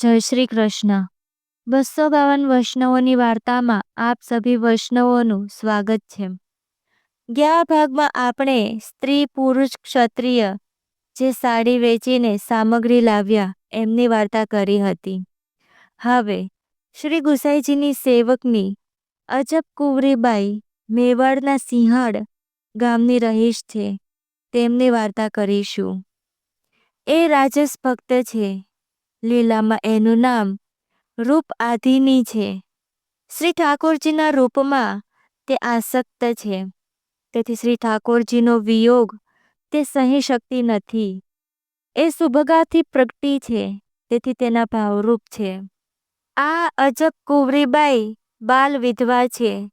જય શ્રી કૃષ્ણ. બસો બાવન વૈષ્ણવોની વાર્તામાં આપ સભી વૈષ્ણવોનું સ્વાગત છે. ગયા ભાગમાં આપણે સ્ત્રી પુરુષ ક્ષત્રિય જે સાડી વેચીને સામગ્રી લાવ્યા એમની વાર્તા કરી હતી. હવે શ્રી ગુસાઈજીની સેવકની અજબ કુંવરીબાઈ મેવાડના સિંહળ ગામની રહીશ છે. તેમની વાર્તા કરીશું. એ રાજસ ભક્ત છે. લીલામાં એનું નામ રૂપ આધિની છે. શ્રી ઠાકોરજીના રૂપમાં તે આસક્ત છે. તેથી શ્રી ઠાકોરજીનો વિયોગ તે સહી શકતી નથી. એ સુભગાથી પ્રગટી છે. તેથી તેના ભાવરૂપ છે. આ અજબ કુંવરીબાઈ બાલ વિધવા છે,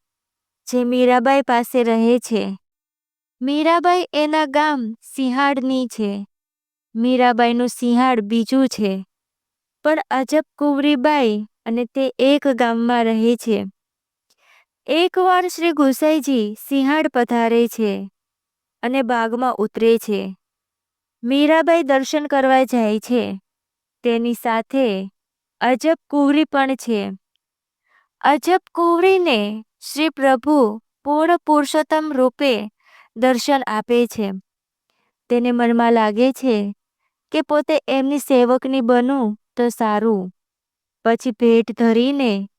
જે મીરાબાઈ પાસે રહે છે. મીરાબાઈ એના ગામ સિંહાડની છે. મીરાબાઈનું સિંહાડ બીજું છે. પણ અજબ કુંવરીબાઈ અને તે એક ગામમાં રહે છે. એકવાર શ્રી ગુસાઈજી સિંહાડ પધારે છે અને બાગમાં ઉતરે છે. મીરાબાઈ દર્શન કરવા જાય છે. તેની સાથે અજબ કુંવરી પણ છે. અજબ કુંવરીને શ્રી પ્રભુ પૂર્ણ પુરુષોત્તમ રૂપે દર્શન આપે છે. તેને મનમાં લાગે છે કે પોતે એમની સેવકની બનું તો સારું. પછી ભેટ ધરીને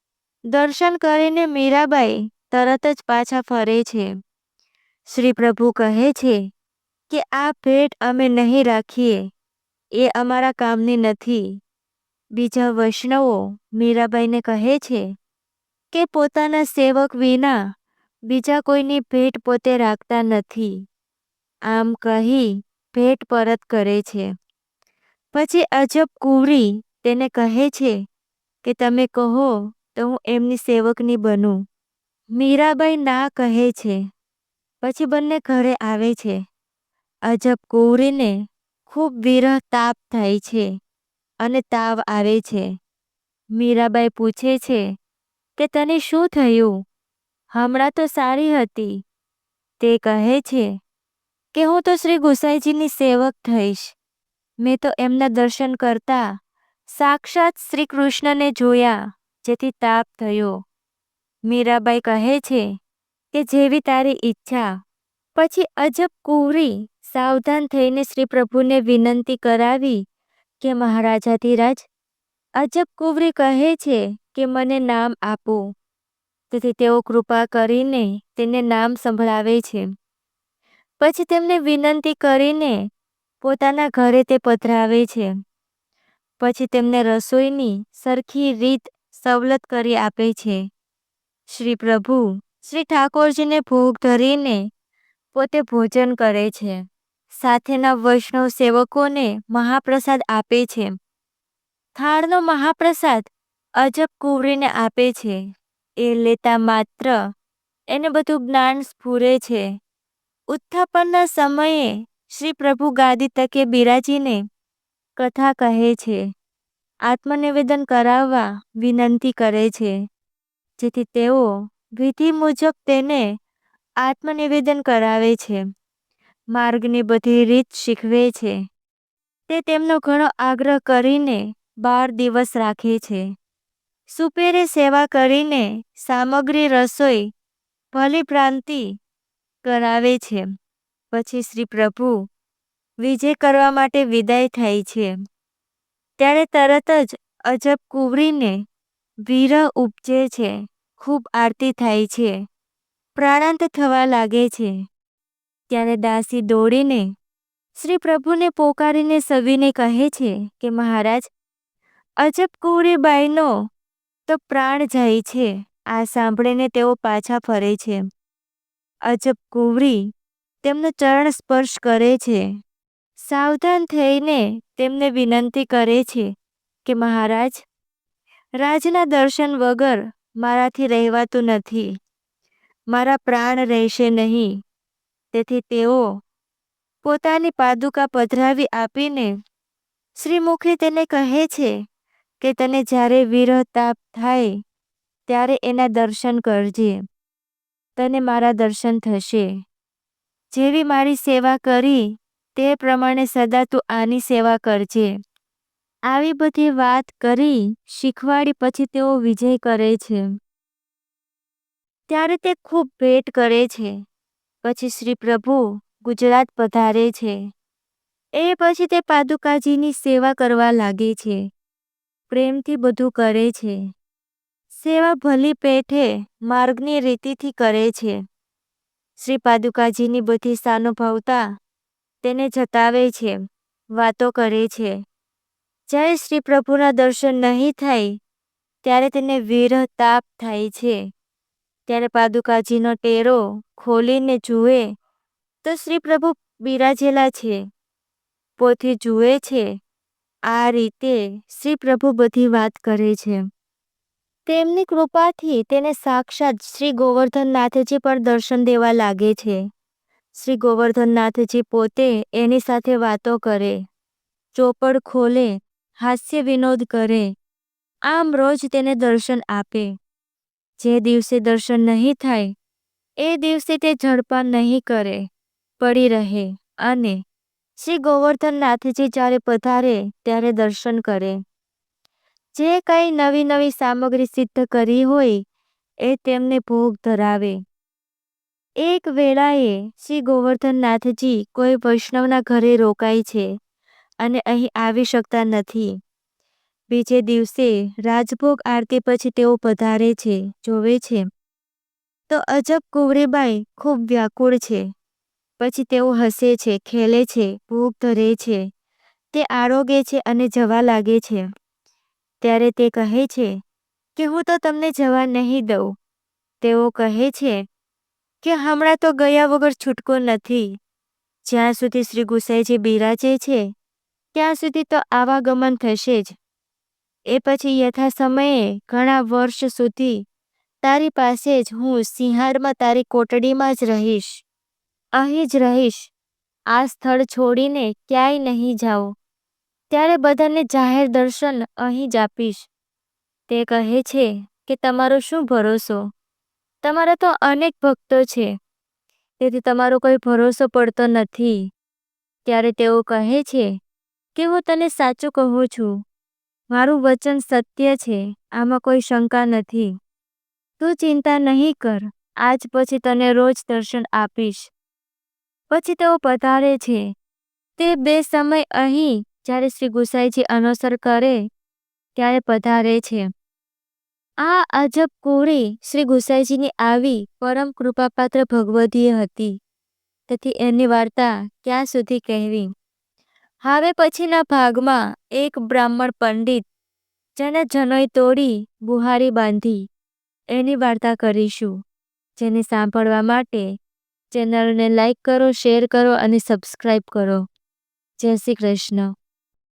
દર્શન કરીને મીરાબાઈ તરત જ પાછા ફરે છે. શ્રી પ્રભુ કહે છે કે, આ ભેટ અમે નહીં રાખીએ. એ અમારા કામની નથી. બીજા વૈષ્ણવો મીરાબાઈને કહે છે કે, પોતાના સેવક વિના બીજા કોઈની ભેટ પોતે રાખતા નથી. આમ કહી ભેટ પરત કરે છે. પછી અજબ કુંવરી તેને કહે છે કે તમે કહો તો હું એમની સેવકની બનું. મીરાબાઈ ના કહે છે. પછી બંને ઘરે આવે છે. અજબ કુંવરીને ખૂબ વિરહ તાપ થાય છે અને તાવ આવે છે. મીરાબાઈ પૂછે છે કે તને શું થયું? હમણાં તો સારી હતી. તે કહે છે કે હું તો શ્રી ગુસાઈજીની સેવક થઈશ. મેં તો એમના દર્શન કરતા સાક્ષાત શ્રી કૃષ્ણને જોયા, જેથી તાપ થયો. મીરાબાઈ કહે છે કે જેવી તારી ઈચ્છા. પછી અજબ કુંવરી સાવધાન થઈને શ્રી પ્રભુને વિનંતી કરાવી કે મહારાજાધિરાજ અજબ કુંવરી કહે છે કે મને નામ આપો. તેથી તેઓ કૃપા કરીને તેને નામ સંભળાવે છે. પછી તેમને વિનંતી કરીને પોતાના ઘરે તે પધરાવે છે. પછી તેમને રસોઈની સરખી રીત સવલત કરી આપે છે. શ્રી પ્રભુ, શ્રી ઠાકોરજીને ભોગ ધરીને પોતે ભોજન કરે છે. સાથેના વૈષ્ણવ સેવકોને મહાપ્રસાદ આપે છે. થાળનો મહાપ્રસાદ અજબ કુંવરીને આપે છે. એ લેતા માત્ર એને બધું જ્ઞાન સ્ફુરે છે. ઉત્થાપનના સમયે શ્રી પ્રભુ ગાદી તકે બિરાજીને કથા કહે છે. આત્મનિવેદન કરાવવા વિનંતી કરે છે. જેથી તેઓ વિધિ મુજબ તેને આત્મનિવેદન કરાવે છે. માર્ગની બધી રીત શીખવે છે. તે તેમનો ઘણો આગ્રહ કરીને બાર દિવસ રાખે છે. સુપેરે સેવા કરીને સામગ્રી રસોઈ ભલી પ્રાંતિ કરાવે છે. પછી શ્રી પ્રભુ, વિજય કરવા માટે વિદાય થાય છે. ત્યારે તરત જ અજબ કુવરીને વિરહ ઉપજે છે. ખૂબ આરતી થાય છે. પ્રાણાંત થવા લાગે છે. ત્યારે દાસી દોડીને શ્રી પ્રભુને પોકારીને સવિને કહે છે કે, મહારાજ, અજબ કુંવરીબાઈનો તો પ્રાણ જાય છે. આ સાંભળીને તેઓ પાછા ફરે છે. અજબ કુંવરી તેમનો ચરણ સ્પર્શ કરે છે. સાવધાન થઈને તેમને વિનંતી કરે છે કે, મહારાજ, રાજના દર્શન વગર મારાથી રહેવાતું નથી. મારા પ્રાણ રહેશે નહીં. તેથી તેઓ પોતાની પાદુકા પધરાવી આપીને શ્રીમુખી તેને કહે છે કે, તને જ્યારે વિરહ તાપ થાય ત્યારે એના દર્શન કરજે. તને મારા દર્શન થશે. જેવી મારી સેવા કરી, તે પ્રમાણે સદા તું આની સેવા કરજે. આવી બધી વાત કરી, શીખવાડી પછી તેઓ વિજય કરે છે. ત્યારે તે ખૂબ ભેટ કરે છે. પછી શ્રી પ્રભુ ગુજરાત પધારે છે. એ પછી તે પાદુકાજીની સેવા કરવા લાગે છે. પ્રેમથી બધું કરે છે. સેવા ભલી પેઠે માર્ગની રીતિથી કરે છે. શ્રી પાદુકાજીની બધી સાનુભાવતા તેને જતાવે છે, વાતો કરે છે. જ્યારે શ્રી પ્રભુના દર્શન નહીં થાય, ત્યારે તેને વિરહ તાપ થાય છે. ત્યારે પાદુકાજીનો ટેરો ખોલીને જુએ તો શ્રી પ્રભુ બિરાજેલા છે પોથી જુએ છે, આ રીતે શ્રી પ્રભુ બધી વાત કરે છે. તેમની કૃપાથી તેને સાક્ષાત શ્રી ગોવર્ધનનાથજી પર દર્શન દેવા લાગે છે. શ્રી ગોવર્ધનનાથજી પોતે એની સાથે વાતો કરે, ચોપડ ખોલે, હાસ્ય વિનોદ કરે, આમ રોજ તેને દર્શન આપે. જે દિવસે દર્શન નહીં થાય, એ દિવસે તે ઝડપાન નહીં કરે, પડી રહે અને શ્રી ગોવર્ધનનાથજી જ્યારે પધારે ત્યારે દર્શન કરે. જે કંઈ નવી નવી સામગ્રી સિદ્ધ કરી હોય, એ તેમને ભોગ ધરાવે. એક વેળાએ શ્રી ગોવર્ધનનાથજી કોઈ વૈષ્ણવના ઘરે રોકાય છે અને અહીં આવી શકતા નથી. બીજે દિવસે રાજભોગ આરતી પછી તેઓ પધારે છે, જોવે છે. તો અજબ કુંવરીબાઈ ખૂબ વ્યાકુળ છે. પછી તેઓ હસે છે, ખેલે છે ભૂખ ધરે છે. તે આરોગે છે અને જવા લાગે છે. ત્યારે તે કહે છે કે હું તો તમને જવા નહીં દઉં. તેઓ કહે છે કે હમણાં તો ગયા વગર છૂટકો નથી. જ્યાં સુધી શ્રી ગુસાઈજી બિરાજે છે, ત્યાં સુધી તો આવાગમન થશે જ. એ પછી યથા સમયે ઘણા વર્ષ સુધી તારી પાસે જ હું સિંહારમાં તારી કોટડીમાં જ રહીશ. અહીં જ રહીશ. આ સ્થળ છોડીને ક્યાંય નહીં જાઉં. ત્યારે બધાને જાહેર દર્શન અહીં જ આપીશ. તે કહે છે કે તમારો શું ભરોસો? તમારા તો અનેક ભક્તો છે. તેથી તમારો કોઈ ભરોસો પડતો નથી. ત્યારે તેઓ કહે છે કે હું તને સાચું કહું છું. મારું વચન સત્ય છે, આમાં કોઈ શંકા નથી. તું ચિંતા નહીં કર, આજ પછી તને રોજ દર્શન આપીશ. પછી તેઓ પધારે છે. તે બે સમય અહીં જ્યારે શ્રી ગુસાઈજી અનુસર કરે, ત્યારે પધારે છે. આ અજબ કોળી શ્રી ગુસાઈજીની આવી પરમ કૃપાપાત્ર ભગવદીય હતી. તેથી એની વાર્તા ક્યાં સુધી કહેવી? હવે પછીના ભાગમાં એક બ્રાહ્મણ પંડિત જેને જનોઈ તોડી બુહારી બાંધી, એની વાર્તા કરીશું. જેને સાંભળવા માટે ચેનલને લાઈક કરો, શેર કરો અને સબસ્ક્રાઈબ કરો. જય શ્રી કૃષ્ણ.